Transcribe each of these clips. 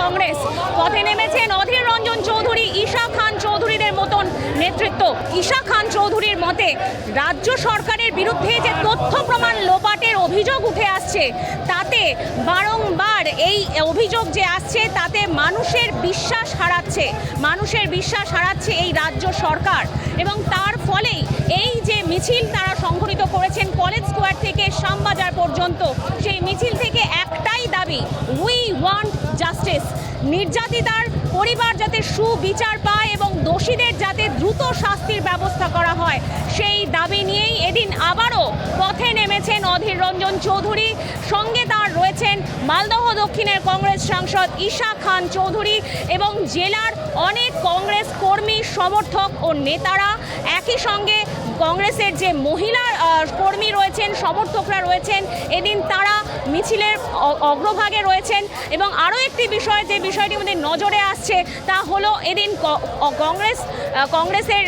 কংগ্রেস। পথে নেমেছেন অধীর রঞ্জন চৌধুরী, ঈশা খান চৌধুরীদের মতন নেতৃত্ব। ঈশা খান চৌধুরীর মতে, রাজ্য সরকারের বিরুদ্ধে যে তথ্য প্রমাণ লোপাটের অভিযোগ উঠে আসছে, তাতে বারংবার এই অভিযোগ যে আসছে, তাতে মানুষের বিশ্বাস হারাচ্ছে। মানুষের বিশ্বাস হারাচ্ছে এই রাজ্য সরকার। এবং তার ফলেই এই যে মিছিল তারা সংঘটিত করেছেন কলেজ স্কোয়ার থেকে শ্যামবাজার পর্যন্ত, সেই মিছিল থেকে জাস্টিস নির্যাতিতার পরিবার যাতে সুবিচার পায় এবং দোষীদের যাতে দ্রুত শাস্তির ব্যবস্থা করা হয়, সেই দাবি নিয়েই এদিন আবারও পথে নেমেছেন অধীর রঞ্জন চৌধুরী। সঙ্গে তার রয়েছেন মালদহ দক্ষিণের কংগ্রেস সাংসদ ঈশা খান চৌধুরী এবং জেলার অনেক কংগ্রেস কর্মী, সমর্থক ও নেতারা। একই সঙ্গে কংগ্রেসের যে মহিলা কর্মী রয়েছেন, সমর্থকরা রয়েছেন, এদিন তারা মিছিলের অগ্রভাগে রয়েছেন এবং আরও একটি বিষয় যে বিষয়টি আমাদের নজরে আসছে তা হলো এদিন কংগ্রেস কংগ্রেসের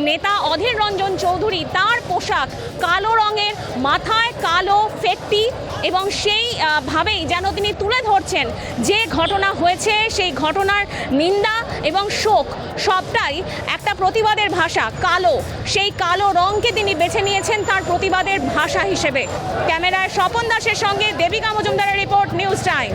নেত- অধীর রঞ্জন চৌধুরী তার পোশাক কালো রঙের, মাথায় কালো ফেটটি এবং সেই ভাবেই যেন তিনি তুলে ধরছেন যে ঘটনা হয়েছে, সেই ঘটনার নিন্দা এবং শোক সবটাই একটা প্রতিবাদের ভাষা, কালো। সেই কালো রঙকে তিনি বেছে নিয়েছেন তার প্রতিবাদের ভাষা হিসেবে। ক্যামেরায় স্বপন দাসের সঙ্গে দেবিকা মজুমদারের রিপোর্ট নিউজ টাইম।